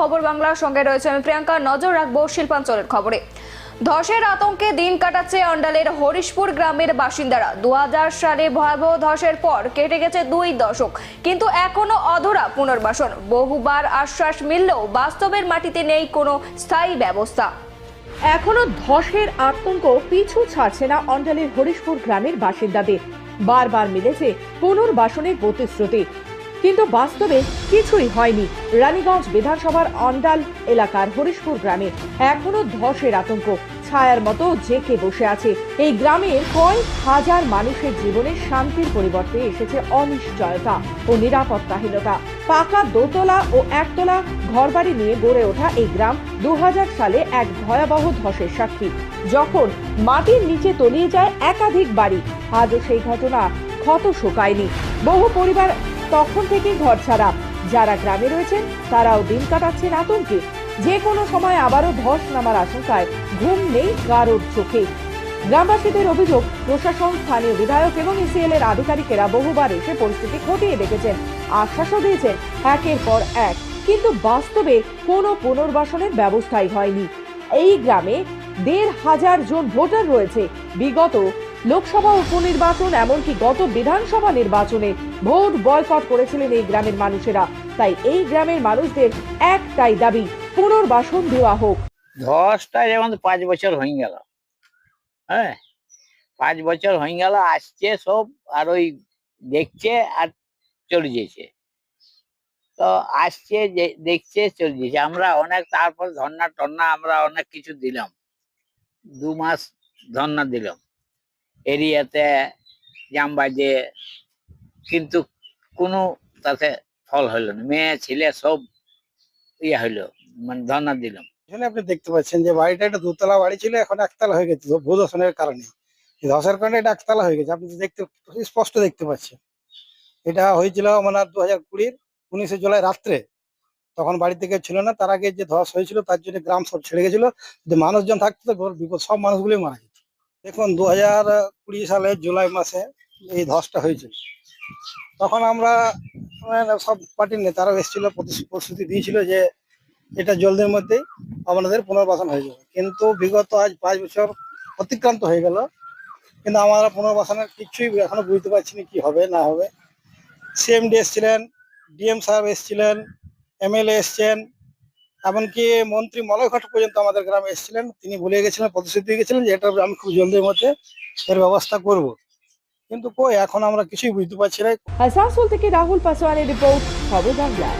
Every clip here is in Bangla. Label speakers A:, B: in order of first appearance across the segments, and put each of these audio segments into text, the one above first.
A: খবর বাংলার সঙ্গে রয়েছে আমি প্রিয়াঙ্কা। নজর রাখব শিল্পাঞ্চলের খবরে। ধসের আতঙ্কে দিন কাটাচ্ছে অন্ডালের হরিশপুর গ্রামের বাসিন্দারা। দু হাজার সালে ভয়াবহ ধসের পর কেটে গেছে দুই দশক, কিন্তু এখনও অধরা পুনর্বাসন। বহুবার আশ্বাস মিললেও বাস্তবের মাটিতে নেই কোনো স্থায়ী ব্যবস্থা।
B: এখনও ধসের আতঙ্ক পিছু ছাড়ছে না অঞ্জলের হরিশপুর গ্রামের বাসিন্দাদের। বারবার মিলেছে পুনর্বাসনের প্রতিশ্রুতি। কিন্তু বাস্তবে কিছুই হয়নি। রানীগঞ্জ বিধানসভার অন্ডাল এলাকার হরিশপুর গ্রামে এখনও ধসের আতঙ্ক। ছায়ার মতো জেকে বসে আছে। এই গ্রামের কয়েক হাজার মানুষের জীবনে শান্তির পরিবর্তে এসেছে অনিশ্চয়তা ও নিরাপত্তাহীনতা। পাকা দোতলা ও একতলা ঘরবাড়ি নিয়ে গড়ে ওঠা এই গ্রাম দু হাজার সালে এক ভয়াবহ ধসের সাক্ষী। যখন মাটির নিচে তলিয়ে যায় একাধিক বাড়ি, আজও সেই ঘটনা ক্ষত শোকায়নি। বহু পরিবার তখন থেকেই ঘর ছাড়া যারা গ্রামে রয়েছেন, তারাও দিন কাটাচ্ছেন আতঙ্কে। যে কোনো সময় আবারও ধস নামার আশঙ্কায় ঘুম নেই কারোর চোখে। গ্রামবাসীদের অভিযোগ, প্রশাসন, স্থানীয় বিধায়ক এবং ইসিএল এর আধিকারিকেরা বহুবার এসে পরিস্থিতি খতিয়ে দেখেছেন। আশ্বাসও দিয়েছেন, একের পর এক। কিন্তু বাস্তবে কোনো পুনর্বাসনের ব্যবস্থাই হয়নি। এই গ্রামে দেড় হাজার জন ভোটার রয়েছে। বিগত লোকসভা উপনির্বাচন, এমনকি গত বিধানসভা নির্বাচনে ভোট বয়কট করেছিলেন এই গ্রামের মানুষেরা। তাই এই গ্রামের মানুষদের একটাই দাবি, পুনর্বাসন দেওয়া হোক।
C: ধসটা যেমন পাঁচ বছর হয়ে গেল। হ্যাঁ পাঁচ বছর হয়ে গেল, আসছে সব, আর ওই দেখছে আর চলে যেছে তো আসছে দেখছে, চলে যেছে আমরা অনেক তারপর ধর্না টর্না আমরা অনেক কিছু দিলাম। দু মাস ধর্না দিলাম। এরিয়াতে জামবাজে কিন্তু কোনো তাতে ফল হইল না। মেয়ে, ছেলে সব ইয়ে হইল মানে ধর্না দিলাম
D: এখানে আপনি দেখতে পাচ্ছেন যে বাড়িটা একটা দুতলা বাড়ি ছিল, এখন একতলা হয়ে গেছে ভূদর্শনের কারণে। ধসের কারণে এটা একতলা হয়ে গেছে। আপনি দেখতে, স্পষ্ট দেখতে পাচ্ছেন। এটা হয়েছিল মানে দু হাজার কুড়ির উনিশে জুলাই রাত্রে। তখন বাড়ি থেকে ছিল না, তার আগে যে ধস হয়েছিল, তার জন্য গ্রাম সব ছেড়ে গেছিল। যে মানুষজন থাকতো, তো বিপদ, সব মানুষগুলোই মারা যেত। দেখুন, দু হাজার কুড়ি সালে জুলাই মাসে এই ধসটা হয়েছিল তখন আমরা মানে সব পার্টির নেতারাও এসেছিল প্রতিশ্রু- প্রতিশ্রুতি দিয়েছিল যে এটা জলদির মধ্যেই আপনাদের পুনর্বাসন হয়ে যাবে। কিন্তু বিগত আজ পাঁচ বছর অতিক্রান্ত হয়ে গেল। কিন্তু আমরা পুনর্বাসনের কিছুই এখনও বুঝতে পারছি না কি হবে, না হবে। সিএমডি এসছিলেন, ডিএম সাহেব এসছিলেন, এমএলএ এসছেন এমনকি মন্ত্রী মলয় ঘাট পর্যন্ত আমাদের গ্রামে এসেছিলেন। তিনি বলে গেছিলেন প্রতিশ্রুতি দিয়ে গেছিলেন যে এটা আমি খুব জলদির মধ্যে এর ব্যবস্থা করব। কিন্তু কই এখন আমরা কিছুই বুঝতে পারছি না।
B: আসানসোল থেকে রাহুল পাসওয়ানের রিপোর্ট খবর বাংলা।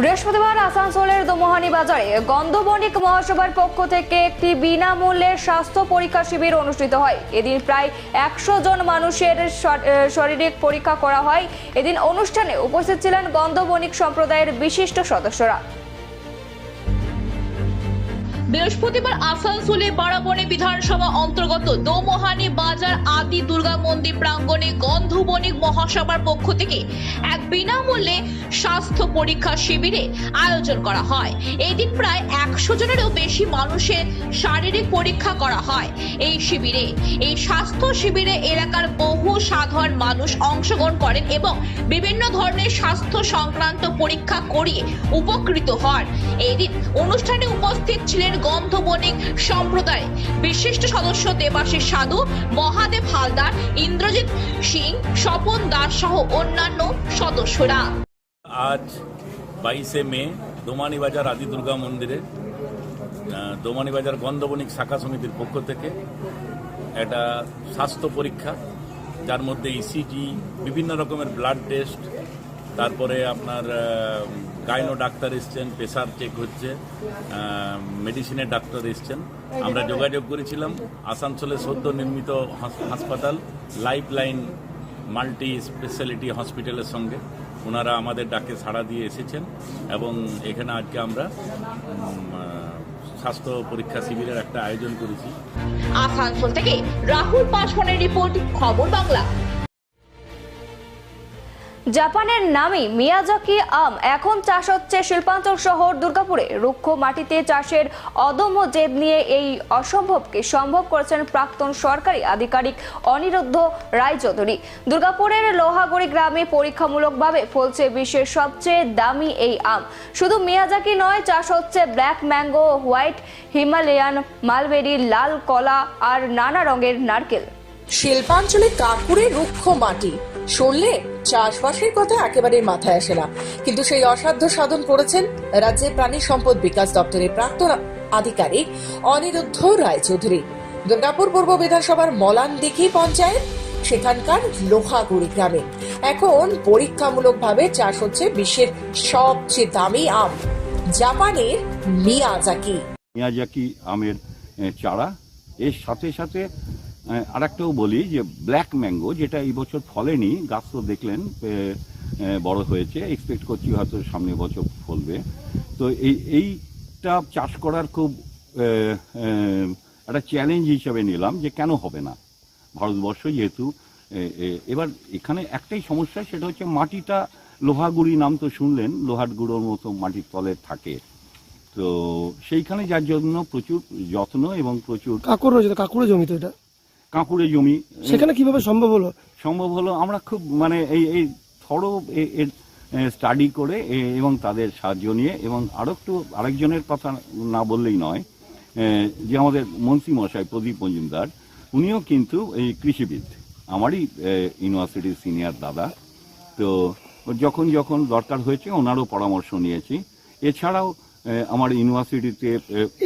A: বৃহস্পতিবার আসানসোলের দোমোহানি বাজারে গন্ধবণিক মহাসভার পক্ষ থেকে একটি বিনামূল্যে স্বাস্থ্য পরীক্ষা শিবির অনুষ্ঠিত হয়। এদিন প্রায় একশো জন মানুষের শারীরিক পরীক্ষা করা হয়। এদিন অনুষ্ঠানে উপস্থিত ছিলেন গন্ধবণিক সম্প্রদায়ের বিশিষ্ট সদস্যরা।
E: বৃহস্পতিবার আসানসোলে বারাবণী বিধানসভা অন্তর্গত দোমোহানি বাজার আদি দুর্গা মন্দির প্রাঙ্গণে গন্ধবণিক মহাসভার পক্ষ থেকে এক বিনামূল্যে স্বাস্থ্য পরীক্ষা শিবিরে আয়োজন করা হয়। এই দিন প্রায় একশো জনেরও বেশি মানুষের শারীরিক পরীক্ষা করা হয় এই শিবিরে। এই স্বাস্থ্য শিবিরে এলাকার বহু সাধারণ মানুষ অংশগ্রহণ করেন এবং বিভিন্ন ধরনের স্বাস্থ্য সংক্রান্ত পরীক্ষা করিয়ে উপকৃত হন। এই দিন অনুষ্ঠানে উপস্থিত ছিলেন গন্ধবণিক সম্প্রদায়। বিশিষ্ট সদস্য দেবাশিস সাধু, মহাদেব হালদার, ইন্দ্রজিৎ সিং, স্বপন দাস সহ অন্যান্য সদস্যরা।
F: আজ বাইশে মে, দোমানি বাজার আদি দুর্গা মন্দিরে দোমানি বাজার গন্ধবণিক শাখা সমিতির পক্ষ থেকে একটা স্বাস্থ্য পরীক্ষা, যার মধ্যে ইসিজি বিভিন্ন রকমের ব্লাড টেস্ট তারপরে আপনার গাইনো ডাক্তার এসছেন প্রেশার চেক হচ্ছে মেডিসিনের ডাক্তার এসছেন। আমরা যোগাযোগ করেছিলাম, আসানসোলে সদ্য নির্মিত হাসপাতাল লাইফ লাইন মাল্টি স্পেশালিটি হসপিটালের সঙ্গে। ওনারা আমাদের ডাকে সাড়া দিয়ে এসেছেন এবং এখানে আজকে আমরা স্বাস্থ্য পরীক্ষা শিবিরের একটা আয়োজন করেছি।
E: আসানসোল থেকে রাহুল পাসওয়ানের রিপোর্ট, খবর বাংলা।
A: জাপানের নামি মিয়াজাকি আম এখন চাষ হচ্ছে শিল্পাঞ্চল শহর দুর্গাপুরে। রুক্ষ মাটিতে চাষের অদম্য জেদ নিয়ে এই অসম্ভবকে সম্ভব করেছেন প্রাক্তন সরকারি আধিকারিক অনিরুদ্ধ রায়চৌধুরী। দুর্গাপুরের লোহাগড়ি গ্রামে পরীক্ষামূলকভাবে ফলছে বিশ্বের সবচেয়ে দামি এই আম। শুধু মিয়াজাকি নয়, চাষ হচ্ছে black mango, white, Himalayan, mulberry, লাল কলা আর নানা রঙের নারকেল।
G: শিল্পাঞ্চলে কাকুরে রুক্ষ মাটি। শুনলে চাষবাসের কথা একেবারে মাথায় আসে না। কিন্তু সেই অসাধ্য সাধন করেছেন রাজ্যের প্রাণী সম্পদ বিকাশ দপ্তরের প্রাক্তন আধিকারিক অনিরুদ্ধ রায়চৌধুরী। দুর্গাপুর পূর্ব বিধানসভার মলান দিঘি পঞ্চায়েত, সেখানকার লোহাগুড়ি গ্রামে। এখন পরীক্ষামূলকভাবে চাষ হচ্ছে বিশ্বের সবচেয়ে দামি আম, জাপানের মিয়াজাকি।
H: মিয়াজাকি আমের চারা। এর সাথে সাথে আর একটাও বলি যে ব্ল্যাক ম্যাঙ্গো, যেটা এই বছর ফলেনি, গাছ তো দেখলেন বড় হয়েছে এক্সপেক্ট করছি হয়তো সামনে বছর ফলবে। তো এই, এইটা চাষ করার খুব একটা চ্যালেঞ্জ হিসাবে নিলাম যে কেন হবে না? ভারতবর্ষ যেহেতু এবার এখানে একটাই সমস্যা, সেটা হচ্ছে মাটিটা লোহাগুড়ি নাম তো শুনলেন, লোহার গুঁড়োর মতো মাটির তলে থাকে। তো সেইখানে যার জন্য প্রচুর যত্ন এবং প্রচুর
I: কাকুর কাকুরে জমি এটা।
H: কাঁকুড়ে জমি।
I: সেখানে কীভাবে সম্ভব হলো?
H: সম্ভব হলো আমরা খুব মানে এই এই থরো এর স্টাডি করে এবং তাদের সাহায্য নিয়ে এবং আরও একটু আরেকজনের কথা না বললেই নয় যে আমাদের মন্ত্রী মশাই প্রদীপ মজুমদার উনিও কিন্তু এই কৃষিবিদ। আমারই ইউনিভার্সিটির সিনিয়র দাদা। তো যখন যখন দরকার হয়েছে ওনারও পরামর্শ নিয়েছি। এছাড়াও আমার ইউনিভার্সিটিতে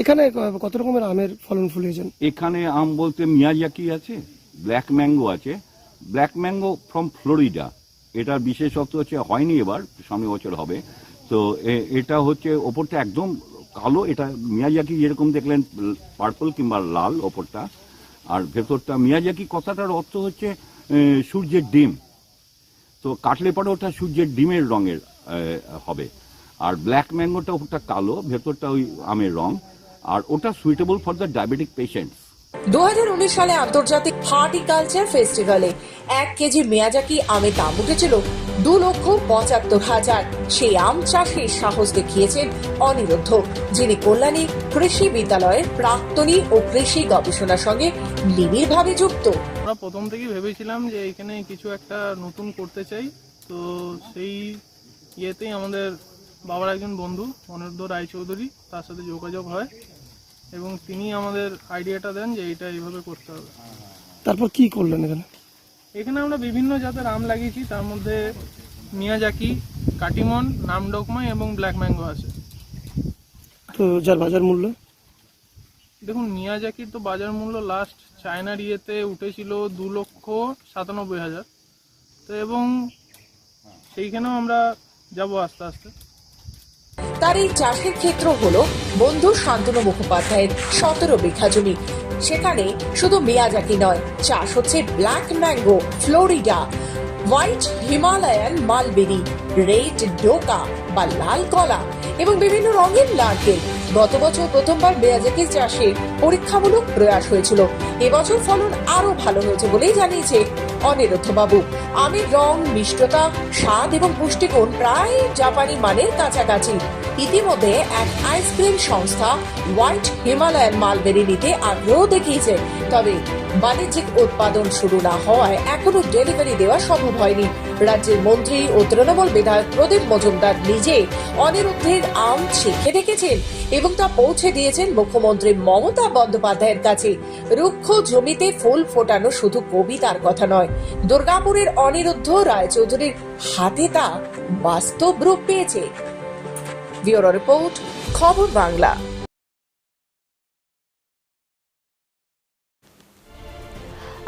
I: এখানে কত রকমের আমের ফলন ফুলিয়েছেন?
H: এখানে আম বলতে মিয়াজাকি আছে? ব্ল্যাক ম্যাঙ্গো আছে। ব্ল্যাক ম্যাঙ্গো ফ্রম ফ্লোরিডা এটার বিশেষত্ব হচ্ছে হয়নি এবার সামনে বছর হবে। তো এটা হচ্ছে ওপরটা একদম কালো এটা মিয়াজাকি যেরকম দেখলেন পার্পল কিংবা লাল ওপরটা। আর ভেতরটা মিয়াজাকি কথাটার অর্থ হচ্ছে সূর্যের ডিম। তো কাটলে পরে ওটা সূর্যের ডিমের রঙের হবে। আর ব্ল্যাক ম্যাঙ্গোটা ওটা কালো ভেতরটা ওই আমের রং আর ওটা suitable for the diabetic patients
G: দু সালে আন্তর্জাতিক হর্টিকালচার ফেস্টিভ্যালে এক কেজি মেয়াজাকি আমের দাম উঠেছিল? দু লক্ষ পঁচাত্তর হাজার। সেই আম চাষের সাহস দেখিয়েছেন অনিরুদ্ধ যিনি কল্যাণী কৃষি বিদ্যালয়ের প্রাক্তনী ও কৃষি গবেষণার সঙ্গে নিবিড়ভাবে যুক্ত।
J: আমরা প্রথম থেকেই ভেবেছিলাম যে এখানে কিছু একটা নতুন করতে চাই তো সেই ইয়েতেই আমাদের বাবার একজন বন্ধু অনিরুদ্ধ রায়চৌধুরী তার সাথে যোগাযোগ হয় এবং তিনি আমাদের আইডিয়াটা দেন যে এইটা এইভাবে করতে হবে।
I: তারপর কি করলেন এখানে?
J: এখানে আমরা বিভিন্ন জাতের আম লাগিয়েছি তার মধ্যে মিয়াজাকি কাটিমন নামডকমাই এবং ব্ল্যাক ম্যাঙ্গো আছে।
I: তো যার বাজার মূল্য?
J: দেখুন মিয়াজাকির তো বাজার মূল্য লাস্ট চায়নার ইয়েতে উঠেছিল দু লক্ষ সাতানব্বই হাজার। তো এবং সেইখানেও আমরা যাব আস্তে আস্তে।
G: তার এই চাষের ক্ষেত্র হল বন্ধু শান্তনু মুখোপাধ্যায়ের সতেরো বিঘা জমি। সেখানে শুধু মিয়াজাকি নয়, চাষ হচ্ছে black mango, Florida, white Himalayan mulberry, red ডোকা বা লাল কলা এবং বিভিন্ন রঙের নারকেল। গত বছর প্রথমবার মেয়াজাকি চাষে পরীক্ষামূলক প্রয়াস হয়েছিল। এবছর ফলন আরও ভালো হয়েছে বলেই জানিয়েছে অনিরুদ্ধ বাবু আমের রং, মিষ্টতা, স্বাদ এবং পুষ্টিগুণ প্রায় জাপানি মানের কাছাকাছি। ইতিমধ্যে এক আইসক্রিম সংস্থা হোয়াইট হিমালয়ান মালবেরি নিতে আগ্রহ দেখিয়েছে। তবে বাণিজ্যিক উৎপাদন শুরু না হওয়ায় এখনও ডেলিভারি দেওয়া সম্ভব হয়নি। রাজ্যের মন্ত্রী ও তৃণমূল বিধায়ক প্রদীপ মজুমদার নিজে অনিরুদ্ধের আম চেখে দেখেছেন এবং তা পৌঁছে দিয়েছেন মুখ্যমন্ত্রী মমতা বন্দ্যোপাধ্যায়ের কাছে। রুক্ষ জমিতে ফুল ফোটানো শুধু কবিতার কথা নয়, দুর্গাপুরের অনিরুদ্ধ রায়চৌধুরীর হাতে তা বাস্তব রূপ পেয়েছে। ব্যুরো রিপোর্ট, খবর বাংলা।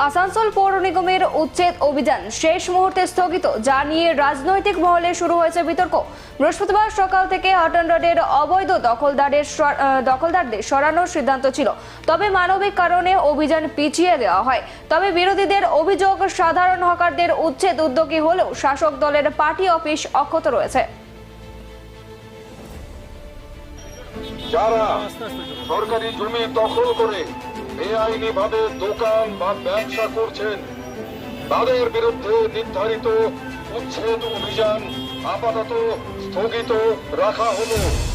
A: আসানসোল পৌর নিগমের উচ্ছেদ অভিযান শেষ মুহূর্তে স্থগিত, যা নিয়ে রাজনৈতিক মহলে শুরু হয়েছে বিতর্ক। বৃহস্পতিবার সকাল থেকে হটন রোডের অবৈধ দখলদারের দখলদারদের সরানোর সিদ্ধান্ত ছিল। তবে মানবিক কারণে অভিযান পিছিয়ে দেওয়া হয়। তবে বিরোধীদের অভিযোগ, সাধারণ হকারদের উচ্ছেদ উদ্যোগী হলেও শাসক দলের পার্টি অফিস অক্ষত রয়েছে।
K: যারা সরকারি জমি দখল করে বেআইনি ভাবে দোকান বা ব্যবসা করছেন, তাদের বিরুদ্ধে নির্ধারিত উচ্ছেদ অভিযান আপাতত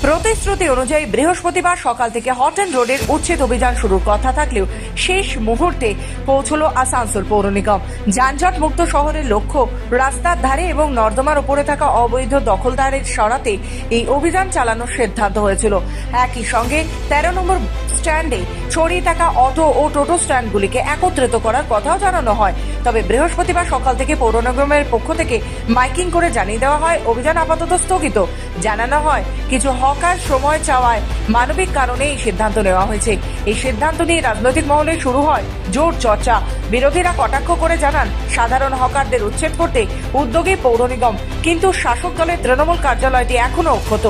B: প্রতিশ্রুতি অনুযায়ী বৃহস্পতিবার সকাল থেকে হট অ্যান্ড রোডের উচ্ছেদ অভিযান শুরুর কথা থাকলেও শেষ মুহূর্তে পৌঁছল আসানসোল পৌর নিগম। যানজট মুক্ত শহরের লক্ষ্য, রাস্তার ধারে এবং নর্দমার উপরে থাকা অবৈধ দখলদারের সরাতে এই অভিযান চালানোর সিদ্ধান্ত হয়েছিল। একই সঙ্গে তেরো নম্বর স্ট্যান্ডে ছড়িয়ে থাকা অটো ও টোটো স্ট্যান্ডগুলিকে একত্রিত করার কথাও জানানো হয়। তবে বৃহস্পতিবার সকাল থেকে পৌর নিগমের পক্ষ থেকে মাইকিং করে জানিয়ে দেওয়া হয়, অভিযান আপাতত স্থগিত। জানানো হয়, কিছু হকার সময় চাওয়ায় মানবিক কারণে এই সিদ্ধান্ত নেওয়া হয়েছে। এই সিদ্ধান্ত নিয়ে রাজনৈতিক মহলে শুরু হয় জোর চর্চা। বিরোধীরা কটাক্ষ করে জানান, সাধারণ হকারদের উচ্ছেদ করতে উদ্যোগী পৌর নিগম, কিন্তু শাসক দলের তৃণমূল কার্যালয়টি এখনও অক্ষত।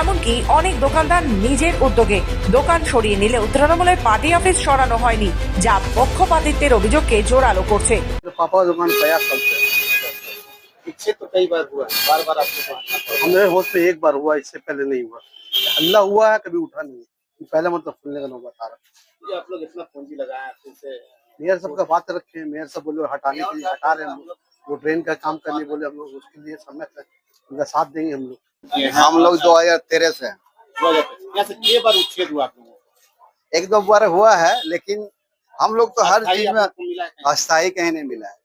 B: এমনকি অনেক দোকানদার নিজের উদ্যোগে দোকান সরিয়ে নিলেও তৃণমূলের পার্টি অফিস সরানো হয়নি যা পক্ষপাতিত্বের অভিযোগকে জোরালো করছে
L: पापा का दुकान प्रयास करते हैं
M: पीछे तो कई बार हुआ है बार बार आपको बात करना पड़ा।
L: हमारे होश में एक बार हुआ इससे पहले नहीं हुआ हल्ला हुआ है कभी उठा नहीं है पहले मतलब खुलने का नौबत आ रहा
M: ये आप लोग इतना पूंजी लगाया फिर से
L: मेयर सब का बात रखे हैं मेयर सब बोले हटाने के लिए हटा रहे हैं हम लोग वो ट्रेन का काम करने बोले हम लोग उसके लिए समय तक उनका साथ देंगे हम लोग
M: हम लोग दो हज़ार तेरह से बार उच्छेद हुआ
L: एक दो बार हुआ है लेकिन हम लोग तो हर चीज़ में? अस्थायी कहीं नहीं मिला है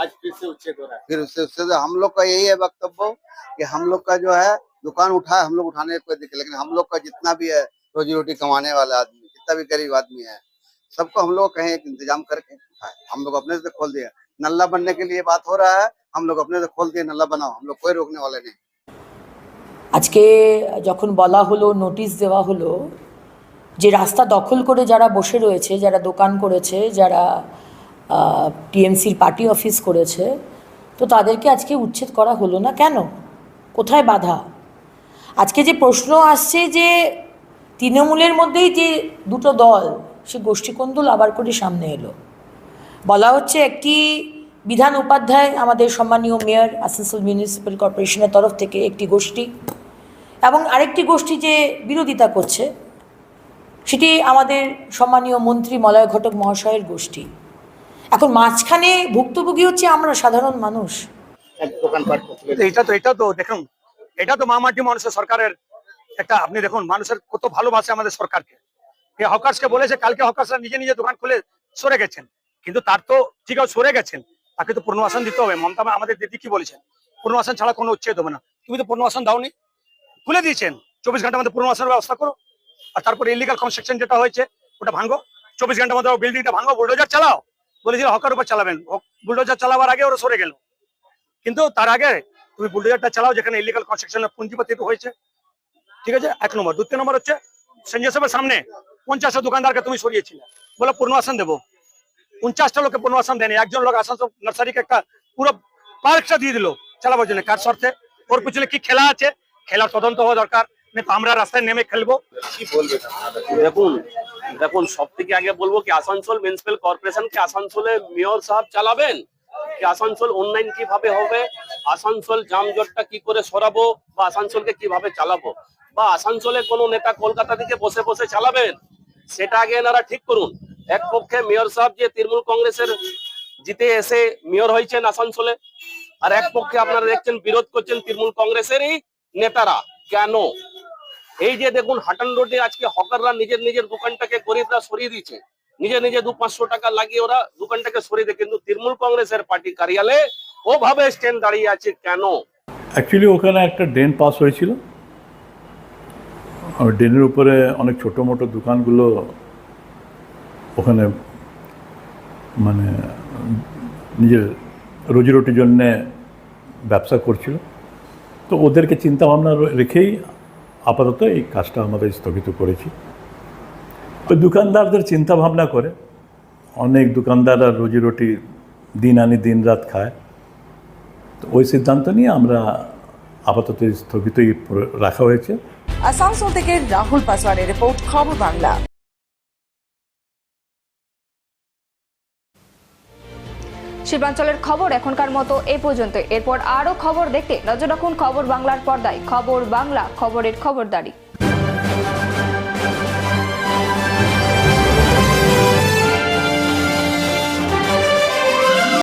M: आज फिर से उच्छेद हो रहा है
L: फिर उससे उससे तो हम लोग का यही है वक्तव्य कि हम लोग का जो है दुकान उठाए हम लोग उठाने कोई दिक्कत लेकिन हम लोग का जितना भी है रोजी रोटी कमाने वाला आदमी जितना भी गरीब आदमी है सबको हम लोग कहीं एक इंतज़ाम करके उठाए हम लोग अपने से खोल दिया नल्ला बनने के लिए बात हो रहा है हम लोग अपने से खोल दिए नल्ला बनाओ हम लोग कोई रोकने वाले नहीं
N: আজকে যখন বলা হলো নোটিশ দেওয়া হলো, যে রাস্তা দখল করে যারা বসে রয়েছে, যারা দোকান করেছে, যারা টিএমসির পার্টি অফিস করেছে, তো তাদেরকে আজকে উচ্ছেদ করা হলো না কেন? কোথায় বাধা? আজকে যে প্রশ্ন আসছে যে তৃণমূলের মধ্যেই যে দুটো দল, সে গোষ্ঠীকন্দল আবার করে সামনে এলো। বলা হচ্ছে একটি বিধান উপাধ্যায়, আমাদের সম্মানীয় মেয়র আসানসোল মিউনিসিপ্যাল কর্পোরেশনের তরফ থেকে একটি গোষ্ঠী এবং আরেকটি গোষ্ঠী যে বিরোধিতা করছে সেটি আমাদের সম্মানীয় মন্ত্রী মলয় ঘটক মহাশয়ের গোষ্ঠী। এখন মাঝখানে ভুক্তভোগী হচ্ছে আমরা সাধারণ মানুষ।
L: এটা তো এটা তো দেখুন এটা তো মামাটি মানুষের সরকারের একটা আপনি দেখুন মানুষের কত ভালোবাসে আমাদের সরকারকে। এই হকার্সকে বলেছে কালকে হকাশরা নিজে নিজে দোকান খুলে সরে গেছেন। কিন্তু তার তো ঠিক আছে সরে গেছেন। তাকে তো পূর্ণবাসন দিতে হবে। মমতা আমাদের দিদি কি বলেছেন? পুনর্বাসন ছাড়া কোনো উচ্ছেদ হবে না। তুমি তো পুনর্বাসন দাওনি। খুলে দিয়েছেন। চব্বিশ ঘণ্টার মধ্যে পুনর্বাসনের ব্যবস্থা করো আর তারপরে ইলিগাল কনস্ট্রাকশন যেটা হয়েছে, ওটা ভাঙো। চব্বিশ ঘণ্টার মধ্যে বিল্ডিংটা ভাঙো বুলডোজার চালাও। বলেছিল হকার উপর চালাবেন। বুলডোজার চালাবার আগে ওরা সরে গেল। কিন্তু তার আগে তুমি বুলডোজারটা চালাও, যেখানে ইলিগাল কনস্ট্রাকশনের পুঞ্জিপতি হয়েছে। ঠিক আছে? এক নম্বর। দ্বিতীয় নম্বর হচ্ছে সঞ্জয় সবের সামনে পঞ্চাশটা দোকানদারকে তুমি সরিয়েছিলে। বলে পুনর্বাসন দেবো। উনচাশটা লোকে পুনর্বাসন দেয়নি। একজন লোক আসানসোল নার্সারিকে একটা পুরো পার্কটা দিয়ে দিল চালাবার জন্য, কার শর্তে ওর পিছনে কি খেলা আছে? খেলার তদন্ত হওয়া দরকার আমরা রাস্তায় নেমে খেলব।
O: দেখুন দেখুন সব থেকে আগে বলব কি আসানসোল মিউনিসিপাল কর্পোরেশন কি আসানসোলে মেয়র সাহেব চালাবেন? কি আসানসোল অনলাইন কীভাবে হবে? আসানসোল জামজটটা কি করে সরাবো? বা আসানসোলকে কীভাবে চালাবো? বা আসানসোলে কোনো নেতা কলকাতা থেকে বসে বসে চালাবেন? সেটা আগে এনারা ঠিক করুন। এক পক্ষে মেয়র সাহেব যে তৃণমূল কংগ্রেসের জিতে এসে মেয়র হয়েছেন আসানসোলে, আর এক পক্ষে আপনারা দেখছেন বিরোধ করছেন তৃণমূল কংগ্রেসেরই নেতারা, কেন? এই যে দেখুন, হাটান রোডে আজকে হকাররা নিজের নিজের দোকানটাকে গরিবরা সরিয়ে দিয়েছে। নিজে নিজে দু পাঁচশো টাকা লাগিয়ে ওরা দোকানটাকে সরিয়ে দেয়। কিন্তু তৃণমূল কংগ্রেসের পার্টি কার্যালয়ে ওভাবে স্ট্যান্ড দাঁড়িয়ে আছে কেন?
P: অ্যাকচুয়ালি ওখানে একটা ড্রেন পাস হয়েছিল। ড্রেনের উপরে অনেক ছোট মোটো দোকানগুলো ওখানে মানে নিজের রুজি রুটির জন্যে ব্যবসা করছিল। তো ওদেরকে চিন্তা ভাবনা রেখেই আপাতত এই কাজটা আমাদের স্থগিত করেছি। ওই দোকানদারদের চিন্তা ভাবনা করে অনেক দোকানদাররা রুজি রুটি দিন আনি, দিন রাত খায়। তো ওই সিদ্ধান্ত নিয়ে আমরা আপাতত স্থগিতই রাখা হয়েছে।
B: আসানসোল থেকে রাহুল পাসওয়ানের রিপোর্ট, খবর বাংলা।
A: শিল্পাঞ্চলের খবর এখনকার মতো এ পর্যন্ত এরপর আরও খবর দেখতে নজর রাখুন খবর বাংলার পর্দায়। খবর বাংলা, খবরের খবরদারি।